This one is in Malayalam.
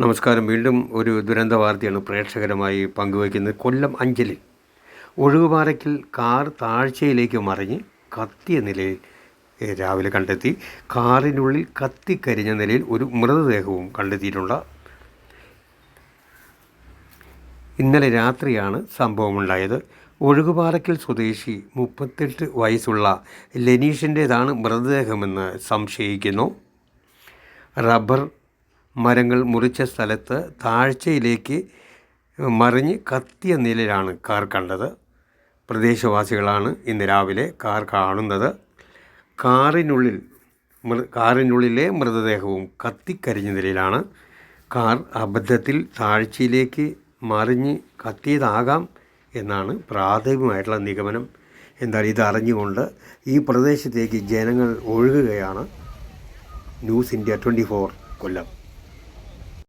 നമസ്കാരം. വീണ്ടും ഒരു ദുരന്ത വാർത്തയാണ് പ്രേക്ഷകരുമായി പങ്കുവയ്ക്കുന്നത്. കൊല്ലം അഞ്ചലിൽ ഒഴുകുപാറയ്ക്കിൽ കാർ താഴ്ചയിലേക്ക് മറിഞ്ഞ് കത്തിയ നിലയിൽ രാവിലെ കണ്ടെത്തി. കാറിനുള്ളിൽ കത്തിക്കരിഞ്ഞ നിലയിൽ ഒരു മൃതദേഹവും കണ്ടെത്തിയിട്ടുണ്ട്. ഇന്നലെ രാത്രിയാണ് സംഭവമുണ്ടായത്. ഒഴുകുപാറയ്ക്കൽ സ്വദേശി മുപ്പത്തെട്ട് വയസ്സുള്ള ലെനീഷിന്റേതാണ് മൃതദേഹമെന്ന് സംശയിക്കുന്നു. റബ്ബർ മരങ്ങൾ മുറിച്ച സ്ഥലത്ത് താഴ്ചയിലേക്ക് മറിഞ്ഞ് കത്തിയ നിലയിലാണ് കാർ കണ്ടത്. പ്രദേശവാസികളാണ് ഇന്ന് രാവിലെ കാർ കാണുന്നത്. കാറിനുള്ളിൽ മൃ കാറിനുള്ളിലെ മൃതദേഹവും കത്തിക്കരിഞ്ഞ നിലയിലാണ്. കാർ അബദ്ധത്തിൽ താഴ്ചയിലേക്ക് മറിഞ്ഞ് കത്തിയതാകാം എന്നാണ് പ്രാഥമികമായിട്ടുള്ള നിഗമനം. എന്നാൽ ഇതറിഞ്ഞുകൊണ്ട് ഈ പ്രദേശത്തേക്ക് ജനങ്ങൾ ഒഴുകുകയാണ്. News India twenty Kollam.